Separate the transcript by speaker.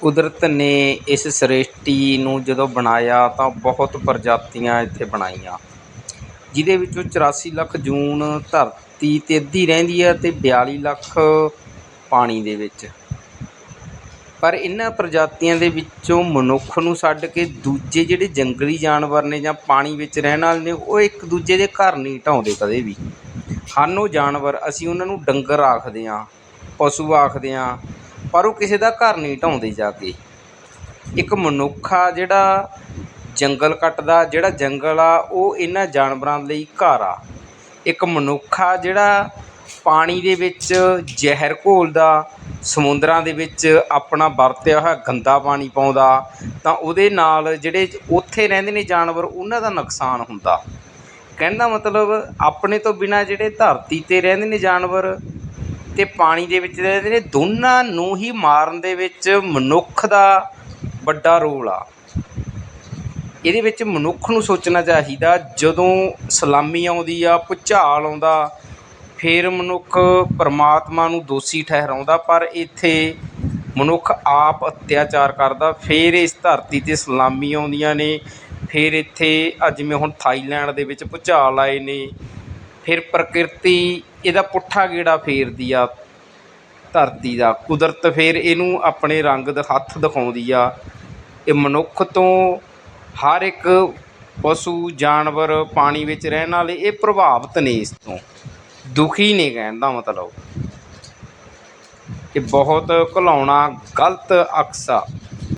Speaker 1: ਕੁਦਰਤ ਨੇ ਇਸ ਸ੍ਰਿਸ਼ਟੀ ਨੂੰ ਜਦੋਂ ਬਣਾਇਆ ਤਾਂ ਬਹੁਤ ਪ੍ਰਜਾਤੀਆਂ ਇੱਥੇ ਬਣਾਈਆਂ। ਜਿਹਦੇ ਵਿੱਚੋਂ ਚੁਰਾਸੀ ਲੱਖ ਜੂਨ ਧਰਤੀ 'ਤੇ ਅੱਧੀ ਰਹਿੰਦੀ ਹੈ ਅਤੇ ਬਿਆਲੀ ਲੱਖ ਪਾਣੀ ਦੇ ਵਿੱਚ। ਪਰ ਇਹਨਾਂ ਪ੍ਰਜਾਤੀਆਂ ਦੇ ਵਿੱਚੋਂ ਮਨੁੱਖ ਨੂੰ ਛੱਡ ਕੇ ਦੂਜੇ ਜਿਹੜੇ ਜੰਗਲੀ ਜਾਨਵਰ ਨੇ ਜਾਂ ਪਾਣੀ ਵਿੱਚ ਰਹਿਣ ਵਾਲੇ ਨੇ, ਉਹ ਇੱਕ ਦੂਜੇ ਦੇ ਘਰ ਨਹੀਂ ਢਾਉਂਦੇ ਕਦੇ ਵੀ। ਹਨ ਉਹ ਜਾਨਵਰ, ਅਸੀਂ ਉਹਨਾਂ ਨੂੰ ਡੰਗਰ ਆਖਦੇ ਹਾਂ, ਪਸ਼ੂ ਆਖਦੇ ਹਾਂ ਪਰ ਉਹ ਕਿਸੇ ਦਾ ਘਰ ਨਹੀਂ ਢਾਉਂਦੇ ਜਾ ਕੇ। ਇੱਕ ਮਨੁੱਖ ਆ ਜਿਹੜਾ ਜੰਗਲ ਕੱਟਦਾ, ਜਿਹੜਾ ਜੰਗਲ ਆ, ਉਹ ਇਹਨਾਂ ਜਾਨਵਰਾਂ ਲਈ ਘਰ ਆ। ਇੱਕ ਮਨੁੱਖ ਆ ਜਿਹੜਾ ਪਾਣੀ ਦੇ ਵਿੱਚ ਜ਼ਹਿਰ ਘੋਲਦਾ, ਸਮੁੰਦਰਾਂ ਦੇ ਵਿੱਚ ਆਪਣਾ ਵਰਤਿਆ ਹੋਇਆ ਗੰਦਾ ਪਾਣੀ ਪਾਉਂਦਾ, ਤਾਂ ਉਹਦੇ ਨਾਲ ਜਿਹੜੇ ਉੱਥੇ ਰਹਿੰਦੇ ਨੇ ਜਾਨਵਰ, ਉਹਨਾਂ ਦਾ ਨੁਕਸਾਨ ਹੁੰਦਾ। ਕਹਿਣ ਦਾ ਮਤਲਬ, ਆਪਣੇ ਤੋਂ ਬਿਨਾਂ ਜਿਹੜੇ ਧਰਤੀ 'ਤੇ ਰਹਿੰਦੇ ਨੇ ਜਾਨਵਰ ਅਤੇ ਪਾਣੀ ਦੇ ਵਿੱਚ ਰਹਿੰਦੇ ਨੇ, ਦੋਨਾਂ ਨੂੰ ਹੀ ਮਾਰਨ ਦੇ ਵਿੱਚ ਮਨੁੱਖ ਦਾ ਵੱਡਾ ਰੋਲ ਆ। ਇਹਦੇ ਵਿੱਚ ਮਨੁੱਖ ਨੂੰ ਸੋਚਣਾ ਚਾਹੀਦਾ, ਜਦੋਂ ਸਲਾਮੀ ਆਉਂਦੀ ਆ, ਭੁਚਾਲ ਆਉਂਦਾ, ਫਿਰ ਮਨੁੱਖ ਪਰਮਾਤਮਾ ਨੂੰ ਦੋਸ਼ੀ ਠਹਿਰਾਉਂਦਾ, ਪਰ ਇੱਥੇ ਮਨੁੱਖ ਆਪ ਅਤਿਆਚਾਰ ਕਰਦਾ, ਫਿਰ ਇਸ ਧਰਤੀ 'ਤੇ ਸਲਾਮੀ ਆਉਂਦੀਆਂ ਨੇ, ਫਿਰ ਇੱਥੇ, ਅੱਜ ਜਿਵੇਂ ਹੁਣ ਥਾਈਲੈਂਡ ਦੇ ਵਿੱਚ ਭੁਚਾਲ ਆਏ ਨੇ ਫਿਰ ਪ੍ਰਕਿਰਤੀ, ਇਹਦਾ ਪੁੱਠਾ ਗੇੜਾ ਫੇਰਦੀ ਆ, ਧਰਤੀ ਦਾ। ਕੁਦਰਤ ਫਿਰ ਇਹਨੂੰ ਆਪਣੇ ਰੰਗ ਦੇ, ਹੱਥ ਦਿਖਾਉਂਦੀ ਆ। ਇਹ ਮਨੁੱਖ ਤੋਂ ਹਰ ਇੱਕ ਪਸ਼ੂ, ਜਾਨਵਰ, ਪਾਣੀ ਵਿੱਚ ਰਹਿਣ ਵਾਲੇ ਇਹ ਪ੍ਰਭਾਵਿਤ ਨੇ ਇਸ ਤੋਂ। ਦੁਖੀ ਨੇ ਕਹਿਣ ਦਾ ਮਤਲਬ। ਇਹ ਬਹੁਤ ਘਲਾਉਣਾ ਗਲਤ ਅਕਸਾ।